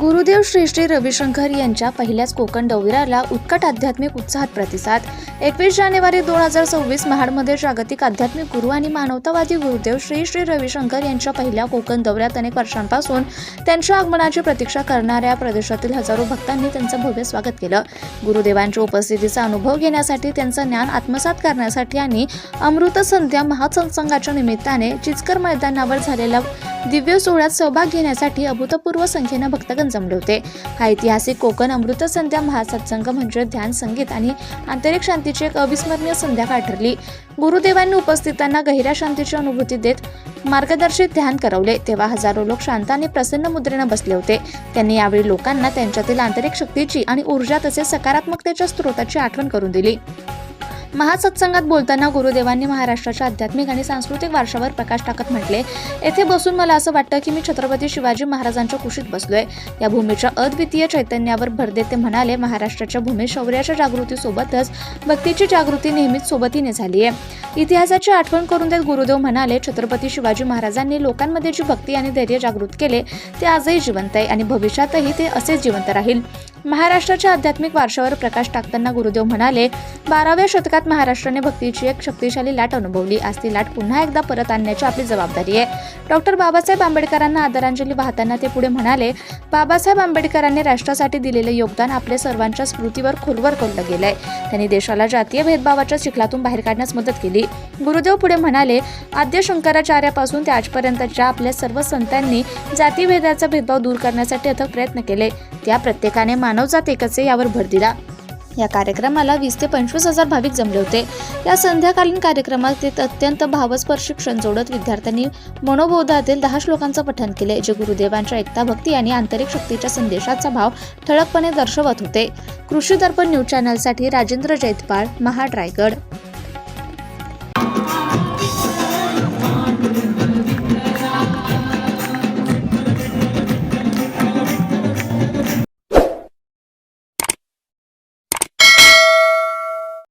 गुरुदेव श्री श्री रविशंकर यांच्या पहिल्याच कोकण दौऱ्याला उत्कट आध्यात्मिक उत्साहात प्रतिसाद. एकवीस जानेवारी दोन हजार सव्वीस महाडमध्ये जागतिक आध्यात्मिक गुरु आणि मानवतावादी गुरुदेव श्री श्री रविशंकर यांच्या पहिल्या कोकण दौऱ्यात अनेक वर्षांपासून त्यांच्या आगमनाची प्रतीक्षा करणाऱ्या प्रदेशातील हजारो भक्तांनी त्यांचं भव्य स्वागत केलं. गुरुदेवांच्या उपस्थितीचा अनुभव घेण्यासाठी त्यांचं ज्ञान आत्मसात करण्यासाठी आणि अमृत संध्या महासत्संगाच्या निमित्ताने चिचकर मैदानावर झालेल्या दिव्य सोहळ्यात सहभाग घेण्यासाठी अभूतपूर्व संख्येनं भक्तगण जमले होते. हा ऐतिहासिक कोकण अमृत संध्या महासत्संग म्हणजे ध्यान संगीत आणि आंतरिक शांतीची एक अविस्मरणीय संध्याकाळ ठरली गुरुदेवांनी उपस्थितांना गहिऱ्या शांतीची अनुभूती देत मार्गदर्शित ध्यान करवले. तेव्हा हजारो लोक शांत आणि प्रसन्न मुद्रेनं बसले होते. त्यांनी यावेळी लोकांना त्यांच्यातील आंतरिक शक्तीची आणि ऊर्जा तसेच सकारात्मकतेच्या स्रोताची आठवण करून दिली. महासत्संगात बोलताना गुरुदेवांनी महाराष्ट्राच्या आध्यात्मिक आणि सांस्कृतिक वारशावर प्रकाश टाकत म्हटले येथे बसून मला असं वाटतं की मी छत्रपती शिवाजी महाराजांच्या कुशीत बसलोय. या भूमीच्या अद्वितीय चैतन्यावर भर देत ते म्हणाले महाराष्ट्राच्या भूमीत शौर्याच्या जागृतीसोबतच भक्तीची जागृती नेहमीच सोबतीने झाली आहे इतिहासाची आठवण करून देत गुरुदेव म्हणाले छत्रपती शिवाजी महाराजांनी लोकांमध्ये जी भक्ती आणि धैर्य जागृत केले ते आजही जिवंत आहे आणि भविष्यातही ते असेच जिवंत राहील. महाराष्ट्राच्या आध्यात्मिक वारशावर प्रकाश टाकताना गुरुदेव म्हणाले बाराव्या शतकात महाराष्ट्राने भक्तीची एक शक्तिशाली लाट अनुभवली. आज ती लाट पुन्हा एकदा परत आणण्याची आपली जबाबदारी आहे. डॉक्टर बाबासाहेब आंबेडकरांना आदरांजली वाहताना ते पुढे म्हणाले बाबासाहेब आंबेडकरांनी राष्ट्रासाठी दिलेले योगदान आपल्या सर्वांच्या स्मृतीवर खोलवर कोरलं गेलंय. त्यांनी देशाला जातीय भेदभावाच्या चिखलातून बाहेर काढण्यास मदत केली. गुरुदेव पुढे म्हणाले आद्य शंकराचार्यापासून ते आजपर्यंतच्या आपल्या सर्व संतांनी जातीभेदाचा भेदभाव दूर करण्यासाठी अथक प्रयत्न केले. त्या प्रत्येकाने मानवजात एकच यावर भर दिला. या कार्यक्रमाला वीस ते पंचवीस हजार भाविक जमले होते. या संध्याकालीन कार्यक्रमात ते अत्यंत भावस्पर्शी क्षण जोडत विद्यार्थ्यांनी मनोबोधातील दहा श्लोकांचं पठण केले जे गुरुदेवांच्या एकता भक्ती आणि आंतरिक शक्तीच्या संदेशाचा भाव ठळकपणे दर्शवत होते. कृषी दर्पण न्यूज चॅनलसाठी राजेंद्र जैतपाळ महाड रायगड